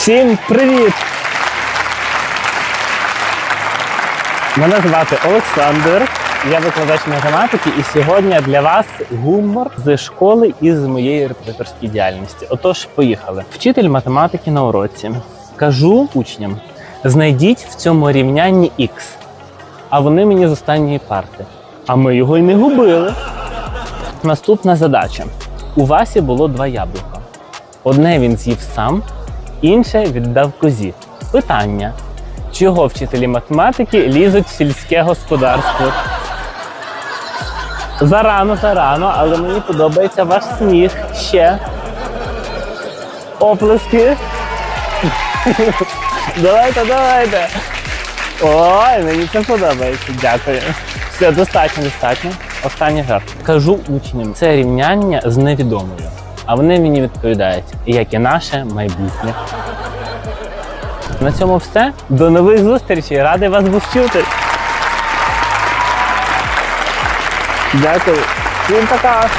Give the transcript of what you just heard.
Всім привіт! Мене звати Олександр, я викладач математики, і сьогодні для вас гумор з школи і з моєї репетиторської діяльності. Отож, поїхали. Вчитель математики на уроці. Кажу учням: знайдіть в цьому рівнянні X. А вони мені з останньої парти. А ми його й не губили. Наступна задача: у Васі було два яблука. Одне він з'їв сам, інше віддав козі. Питання: чого вчителі математики лізуть в сільське господарство? Зарано, зарано, але мені подобається ваш сміх. Ще. Оплески. Давайте, давайте. Ой, мені це подобається. Дякую. Все, достатньо, достатньо. Останній жарт. Кажу учням, це рівняння з невідомою. А вони мені відповідають, як і наше майбутнє. На цьому все. До нових зустрічей. Радий вас був чути. Дякую. Всім пока.